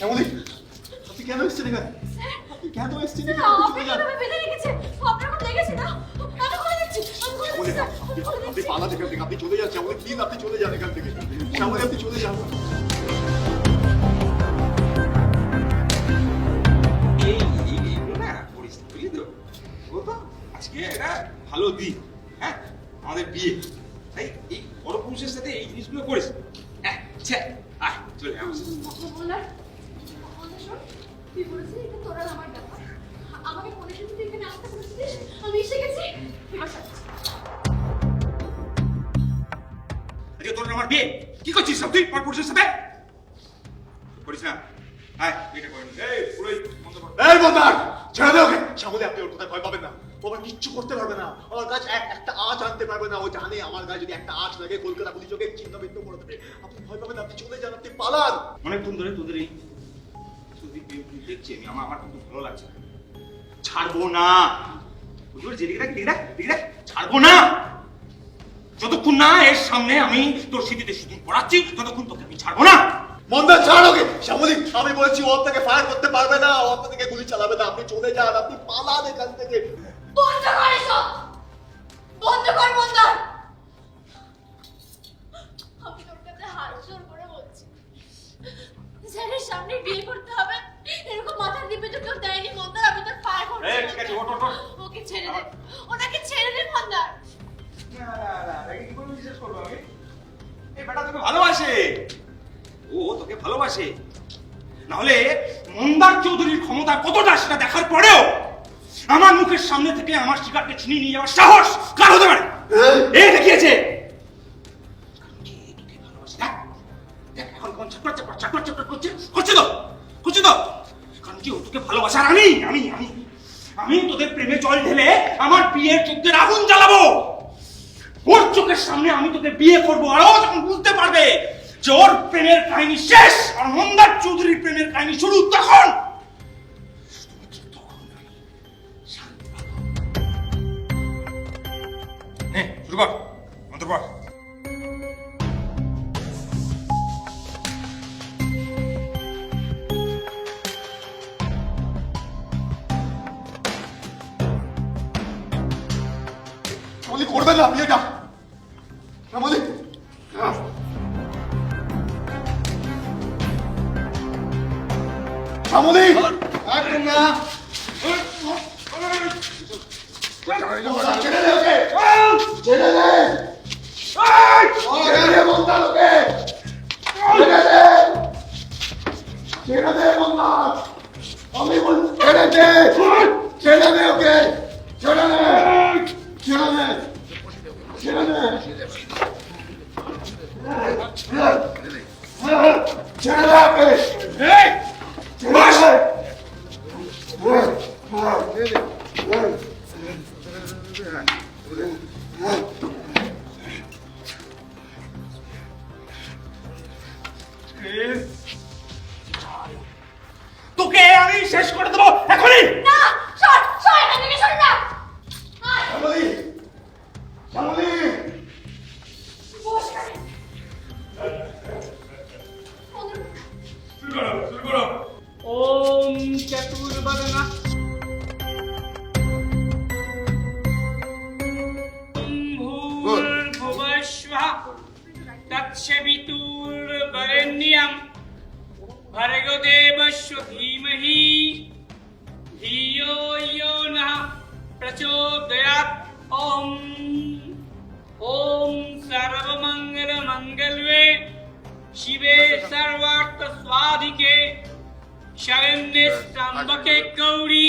শ্যামলী আপনি কেন এসেছেন এখানে? আপনি কেন এসেছেন এখানে? আপনি কীভাবে বেঁধে রেখেছে? আপনার কোন লেগেছে না? আমি খুলে দিচ্ছি আমি খুলে শ্যামলী, দিচ্ছি আপনি আপনি আপনি চলে যান শ্যামলী প্লিজ আপনি চলে যান এখান থেকে। শ্যামলী আপনি চলে যান। আজকে একটা ভালো দিন হ্যাঁ? আমাদের বিয়ে। তাই এই বড় পুরুষের সাথে এই জিনিসগুলো করিস না। হ্যাঁ চলে আমার তুই বলেছিলি এটা তোর আর আমার ব্যাপার। আমাকে ফোনের তুই এখানে আসতে বলেছিলিস? আমি এসে গেছি। আজকে তোর আমার বিয়ে? কি করছিস সব তুই? বড় সাথে? করিস না। আয় বিয়েটা করে এই পুরোই এই বন্দার ছেড়ে দে ওকে! শ্যামলী আপনি ওর কোথায় ভয় পাবেন না। ও কিচ্ছু করতে পারবে না। আমার কাছে এক একটা আঁচ আনতে পারবে না। ও জানে আমার গায়ে যদি একটা আঁচ লাগে কলকাতা পুলিশ ওকে চিহ্ন বিদ্ধ করে দেবে। আপনি ভয় পাবেন না আপনি চলে যান আপনি পালান! অনেকক্ষণ ধরে তোদের এই দেখছি আমি আমার আমার কিন্তু ভালো লাগছে। না। ছাড়বো না দেখ, এদিকে দেখ, দেখ, ছাড়বো না। যতক্ষণ না এর সামনে আমি তোর স্মৃতিতে শুধু পড়াচ্ছি ততক্ষণ তোকে আমি ছাড়বো না। ছাড় ওকে। আমি বলছি ও আপনাকে ফায়ার করতে পারবে না ও আপনাকে গুলি চালাবে না। আপনি চলে যান আপনি পালান এখান থেকে। বন্ধ কর এসব। বন্ধ কর বন্ধ। আমি তোর কাছে হাত জোর করে বলছি স্যারের সামনে বিয়ে করতে হবে এই, ঠিক আছে, ওঠ, ওঠ, ওঠ। ওকে ছেড়ে দে। ওনাকে ছেড়ে দে মন্দার না, না, না, এটাকে কি করে বিশ্বাস করব আমি? এই বেটা তোকে ভালোবাসে। ও তোকে ভালোবাসে। নাহলে মন্দার চৌধুরীর ক্ষমতা কতটা সেটা দেখার পরেও আমার মুখের সামনে থেকে আমার শিকারকে ছিনিয়ে নিয়ে যাওয়ার সাহস কার হতে পারে? এ দেখিয়েছে। চাপড়া করছে তো করছে তো। কারণ কি ও তোকে ভালোবাসে? আর আমি আমি আমি। আমি তোদের প্রেমে জল ঢেলে আমার বিয়ের চোখের আগুন জ্বালাবো। ওর চোখের সামনে আমি তোকে বিয়ে করব আর যখন বুঝতে পারবে যে ওর প্রেমের কাহিনী শেষ আর মন্দার চৌধুরীর প্রেমের কাহিনী শুরু তখন নে, শুরু কর মন্ত্র শ্যামলী করবেন না বিয়েটা। শ্যামলী শ্যামলী একদম না। ছেড়ে দে ওকে। ছেড়ে দে। ছেড়ে দে মন্দার ওকে ছেড়ে দে। ছেড়ে দে মন্দার আমি বল ছেড়ে দে। ছেড়ে দে ওকে। ছেড়ে দে। ছেড়ে দে ছেড়ে দে ছেড়ে দে ওকে ছেড়ে তোকে আমি শেষ করে দেবো এখনই! না! করতে পারে না तत्सवितुर्वरेण्यं भर्गदेवस्य धीमहि धियो यो नः प्रचोदयात् ॐ ॐ सर्वमङ्गलमङ्गल्ये शिवे सर्वार्थस्वाधिके शरण्ये त्र्यम्बके গৌরী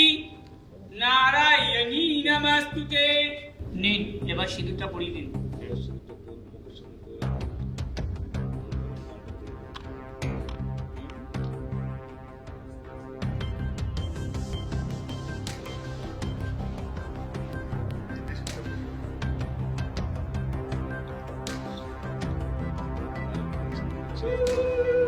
নারায়ণী নমস্তুতে নিন এবার সিঁদুরটা পরিয়ে দিন Woo!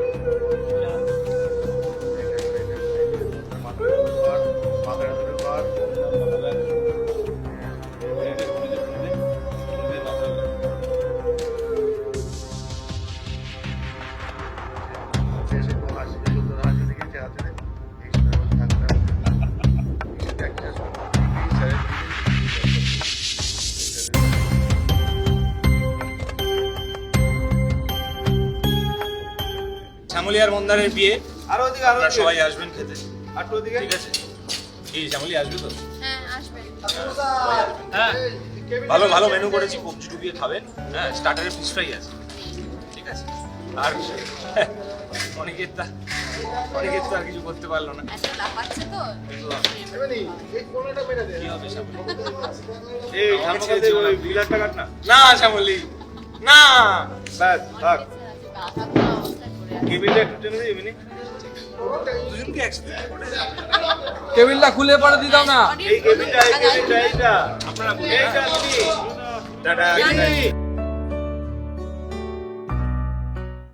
আর মন্দারের বিয়ে। আরও ওদিকে আরও। সবাই আসবেন খেতে। আর তো ওদিকে? ঠিক আছে। কি শ্যামলী আসবে তো? হ্যাঁ আসবেন হ্যাঁ ভালো ভালো মেনু করেছি কবজি ডুবিয়ে খাবেন। হ্যাঁ স্টার্টারে ফিশ ফ্রাই আছে। ঠিক আছে। আর অনেকের তা অনেকের তো আর কিছু করতে পারল এই না। না। শ্যামলী। না। ব্যাস থাক। কেবিলটা খুলে পরে দিতাম না। এই কেবিলটা এই কেবিলটা এইটা। আপনারা এইটা দিদি মিনি